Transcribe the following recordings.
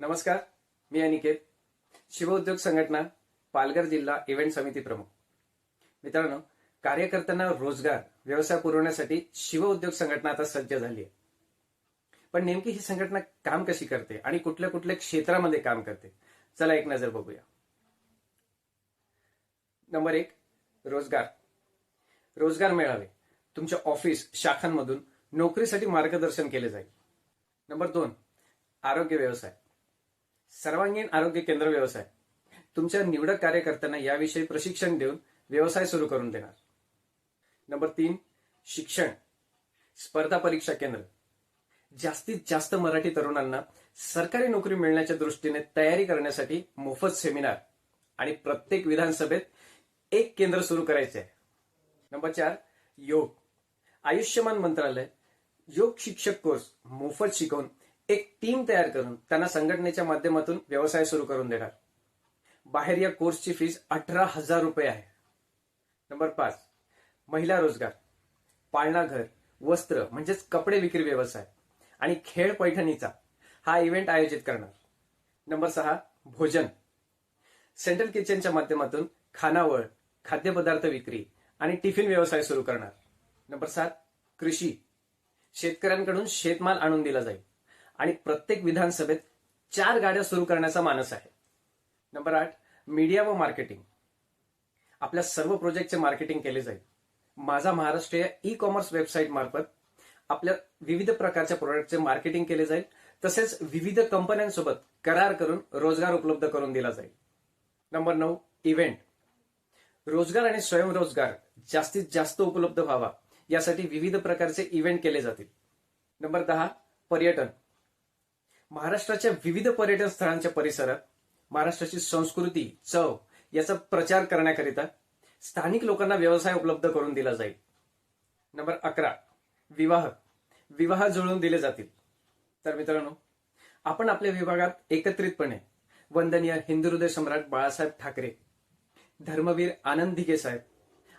नमस्कार मी अनिकेत शिवउद्योग संघटना पालघर जिल्हा इव्हेंट समिती प्रमुख. मित्रांनो कार्यकर्त्यांना रोजगार व्यवसाय पुरवण्यासाठी शिवउद्योग संघटना आता सज्ज झाली आहे. पण नेमकी ही संघटना काम कशी करते आणि कुठल्या कुठल्या क्षेत्रामध्ये काम करते चला एक नजर बघूया. नंबर एक रोजगार. रोजगार मिळावे. तुमच्या ऑफिस शाखांमधून नोकरीसाठी मार्गदर्शन केले जाईल. नंबर दोन आरोग्य व्यवसाय. सर्वांगीण आरोग्य केंद्र व्यवसाय. तुमच्या निवडक कार्यकर्त्यांना याविषयी प्रशिक्षण देऊन व्यवसाय सुरू करून देणार. नंबर तीन शिक्षण. स्पर्धा परीक्षा केंद्र. जास्तीत जास्त मराठी तरुणांना सरकारी नोकरी मिळण्याच्या दृष्टीने तयारी करण्यासाठी मोफत सेमिनार आणि प्रत्येक विधानसभेत एक केंद्र सुरू करायचे आहे. नंबर चार योग. आयुष्यमान मंत्रालय योग शिक्षक कोर्स मोफत शिकवून एक टीम तयार करून त्यांना संघटनेच्या माध्यमातून व्यवसाय सुरू करून देणार. बाहेर या कोर्सची फीस अठरा हजार रुपये आहे. नंबर पाच. महिला रोजगार. पाळणा घर वस्त्र म्हणजेच कपडे विक्री व्यवसाय आणि खेळ पैठणीचा हा इव्हेंट आयोजित करणार. नंबर सहा. भोजन. सेंट्रल किचनच्या माध्यमातून खानावळ खाद्यपदार्थ विक्री आणि टिफिन व्यवसाय सुरू करणार. नंबर सात. कृषी. शेतकऱ्यांकडून शेतमाल आणून दिला जाईल. आणि प्रत्येक विधानसभेत चार गाड्या सुरू करण्याचा मानस आहे. नंबर आठ मीडिया व मार्केटिंग आपल्या सर्व प्रोजेक्टचे मार्केटिंग केले जाईल. माझा महाराष्ट्र या ई कॉमर्स वेबसाईट मार्फत आपल्या विविध प्रकारच्या प्रोडक्टचे मार्केटिंग केले जाईल. तसेच विविध कंपन्यांसोबत करार करून रोजगार उपलब्ध करून दिला जाईल. नंबर नऊ इव्हेंट रोजगार आणि स्वयंरोजगार जास्तीत जास्त उपलब्ध व्हावा यासाठी विविध प्रकारचे इव्हेंट केले जातील. नंबर दहा पर्यटन. महाराष्ट्राच्या विविध पर्यटन स्थळांच्या परिसरात महाराष्ट्राची संस्कृती चव याचा प्रचार करण्याकरिता स्थानिक लोकांना व्यवसाय उपलब्ध करून दिला जाईल. नंबर अकरा विवाह. विवाह जुळवून दिले जातील. तर मित्रांनो आपण आपल्या विभागात एकत्रितपणे वंदनीय हिंदू हृदय सम्राट बाळासाहेब ठाकरे धर्मवीर आनंद दिघे साहेब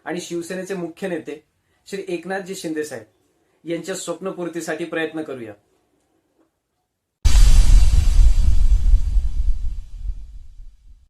आणि शिवसेनेचे मुख्य नेते श्री एकनाथजी शिंदे साहेब यांच्या स्वप्नपूर्तीसाठी प्रयत्न करूया.